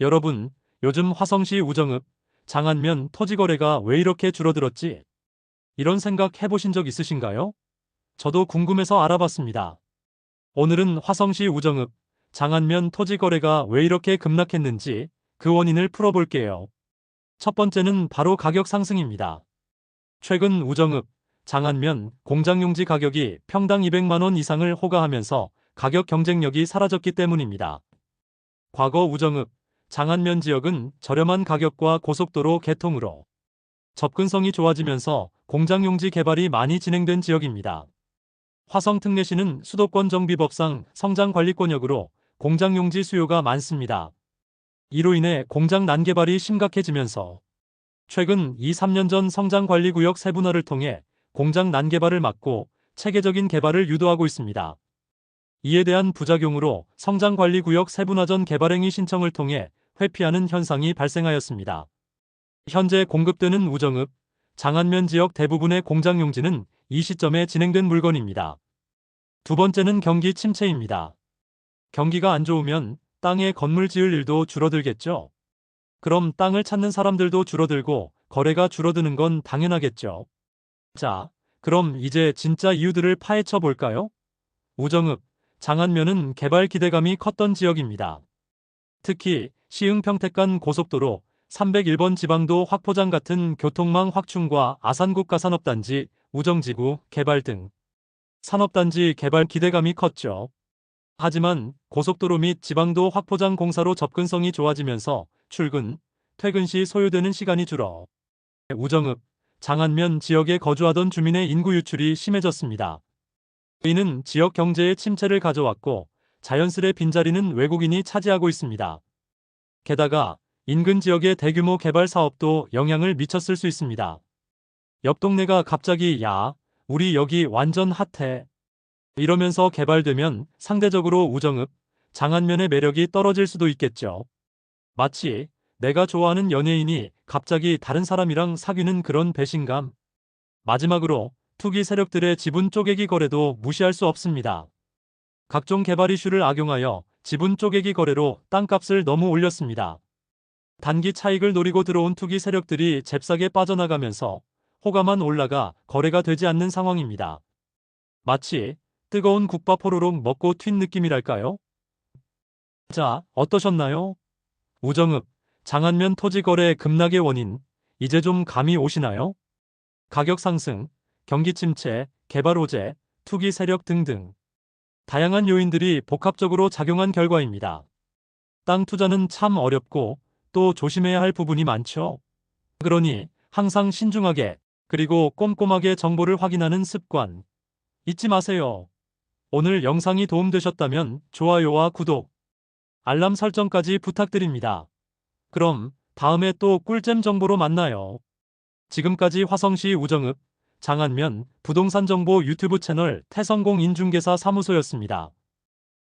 여러분, 요즘 화성시 우정읍, 장안면 토지 거래가 왜 이렇게 줄어들었지? 이런 생각 해보신 적 있으신가요? 저도 궁금해서 알아봤습니다. 오늘은 화성시 우정읍, 장안면 토지 거래가 왜 이렇게 급락했는지 그 원인을 풀어볼게요. 첫 번째는 바로 가격 상승입니다. 최근 우정읍, 장안면 공장용지 가격이 평당 200만 원 이상을 호가하면서 가격 경쟁력이 사라졌기 때문입니다. 과거 우정읍, 장안면 지역은 저렴한 가격과 고속도로 개통으로 접근성이 좋아지면서 공장 용지 개발이 많이 진행된 지역입니다. 화성 특례시는 수도권 정비법상 성장 관리권역으로 공장 용지 수요가 많습니다. 이로 인해 공장 난개발이 심각해지면서 최근 2, 3년 전 성장관리구역 세분화를 통해 공장 난개발을 막고 체계적인 개발을 유도하고 있습니다. 이에 대한 부작용으로 성장관리구역 세분화 전 개발행위 신청을 통해 회피하는 현상이 발생하였습니다. 현재 공급되는 우정읍, 장안면 지역 대부분의 공장 용지는 이 시점에 진행된 물건입니다. 두 번째는 경기 침체입니다. 경기가 안 좋으면 땅에 건물 지을 일도 줄어들겠죠. 그럼 땅을 찾는 사람들도 줄어들고 거래가 줄어드는 건 당연하겠죠. 자, 그럼 이제 진짜 이유들을 파헤쳐 볼까요? 우정읍, 장안면은 개발 기대감이 컸던 지역입니다. 특히 시흥 평택간 고속도로 301번 지방도 확포장 같은 교통망 확충과 아산국 가 산업단지, 우정지구 개발 등 산업단지 개발 기대감이 컸죠. 하지만 고속도로 및 지방도 확포장 공사로 접근성이 좋아지면서 출근, 퇴근 시 소요되는 시간이 줄어 우정읍, 장안면 지역에 거주하던 주민의 인구 유출이 심해졌습니다. 이는 지역 경제의 침체를 가져왔고 자연스레 빈자리는 외국인이 차지하고 있습니다. 게다가 인근 지역의 대규모 개발 사업도 영향을 미쳤을 수 있습니다. 옆 동네가 갑자기 야, 우리 여기 완전 핫해. 이러면서 개발되면 상대적으로 우정읍, 장안면의 매력이 떨어질 수도 있겠죠. 마치 내가 좋아하는 연예인이 갑자기 다른 사람이랑 사귀는 그런 배신감. 마지막으로 투기 세력들의 지분 쪼개기 거래도 무시할 수 없습니다. 각종 개발 이슈를 악용하여 지분 쪼개기 거래로 땅값을 너무 올렸습니다. 단기 차익을 노리고 들어온 투기 세력들이 잽싸게 빠져나가면서 호가만 올라가 거래가 되지 않는 상황입니다. 마치 뜨거운 국밥 호로록 먹고 튄 느낌이랄까요? 자, 어떠셨나요? 우정읍, 장안면 토지 거래 급락의 원인, 이제 좀 감이 오시나요? 가격 상승, 경기 침체, 개발 호재, 투기 세력 등등. 다양한 요인들이 복합적으로 작용한 결과입니다. 땅 투자는 참 어렵고 또 조심해야 할 부분이 많죠. 그러니 항상 신중하게 그리고 꼼꼼하게 정보를 확인하는 습관 잊지 마세요. 오늘 영상이 도움되셨다면 좋아요와 구독, 알람 설정까지 부탁드립니다. 그럼 다음에 또 꿀잼 정보로 만나요. 지금까지 화성시 우정읍, 장안면 부동산 정보 유튜브 채널 태성공 인중개사 사무소였습니다.